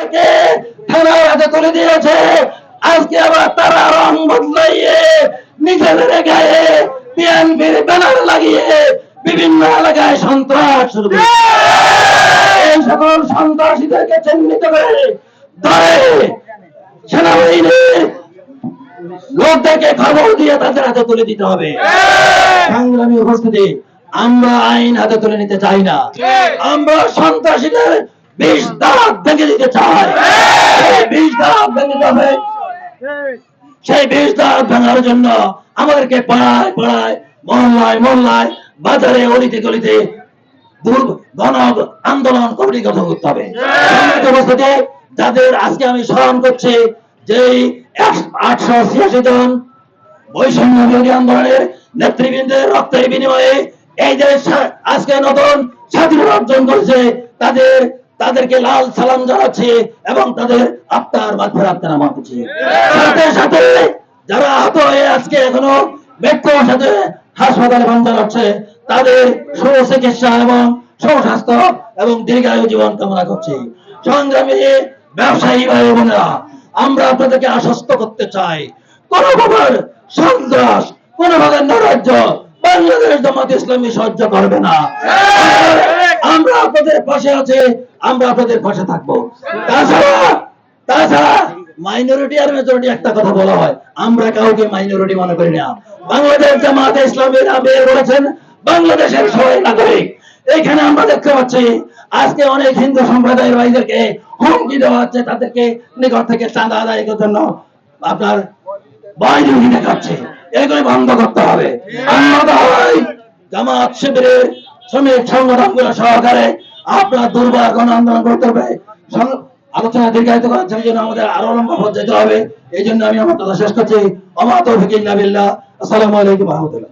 তাদেরকে থানার হাতে তুলে দিয়েছে। আজকে আবার তারা রং বদলাইয়ে নিজেদের গায়ে বিএনপির ব্যানার লাগিয়ে বিভিন্ন এলাকায় সন্ত্রাস শুরু। এই সকল সন্ত্রাসীদেরকে চিহ্নিত করে ধরে সেনাবাহিনীর লোকদেরকে খবর দিয়ে তাদের হাতে তুলে দিতে হবে। সংগ্রামী উপস্থিতি আমরা আইন হাতে তুলে নিতে চাই না। আমরা সন্ত্রাসীদের ভেঙে দিতে চাই সেই ভেঙে সেই ভাঙার জন্য আমাদেরকে মহল্লায় মহল্লায়, বাজারে, অলিতে গলিতে আন্দোলন, কমিটি গঠন করতে হবে। উপস্থিতি, যাদের আজকে আমি স্মরণ করছি যে আটশো ছিয়াশি জন বৈষম্য বিরোধী আন্দোলনের নেতৃবৃন্দের রক্তের বিনিময়ে এই যে আজকে নতুন স্বাধীনতা অর্জন করেছে, তাদের তাদেরকে লাল সালাম জানাচ্ছি এবং তাদের আত্মার মাধ্যমে আত্মার করছি। সাথে সাথে যারা আহত হয়ে আজকে এখনও মৃত্যুর সাথে হাসপাতালে বন্ধ হচ্ছে, তাদের সুচিকিৎসা এবং সুস্বাস্থ্য এবং দীর্ঘায়ু জীবন কামনা করছি। সংগ্রামী ব্যবসায়ী ভাই বোনেরা, আমরা আপনাদেরকে আশ্বস্ত করতে চাই, কোন প্রকার সন্ত্রাস, কোন প্রকার নৈরাজ্য বাংলাদেশ জামাত ইসলামী সহ্য করবে না। আপনাদের পাশে আছে, আমরা আপনাদের পাশে থাকব। তাছাড়া তাছাড়া মাইনরিটি আর মেজরিটি একটা কথা বলা হয়, আমরা কাউকে মাইনরিটি মনে করি না। বাংলাদেশ জামাত ইসলামের আমির বলেছেন বাংলাদেশের সবাই নাগরিক। এখানে আমরা দেখতে পাচ্ছি, আজকে অনেক হিন্দু সম্প্রদায়ের ভাইদেরকে হুমকি দেওয়া হচ্ছে, তাদেরকে নিকট থেকে চাঁদা আদায়ের জন্য আপনার বাইরে দেখাচ্ছে। এগুলি বন্ধ করতে হবে। জামাত শিবিরের শ্রমিক সংগঠনগুলো সহকারে আপনার দুর্বার গণ আন্দোলন করতে হবে। আলোচনা দীর্ঘায়িত করার জন্য আমাদের আরও লম্বা পথ যেতে হবে। এই জন্য আমি আমার কথা শেষ করছি। অমাত তৌফিক ইল্লা বিল্লাহ। আসসালামু আলাইকুম রহমতুল্লাহ।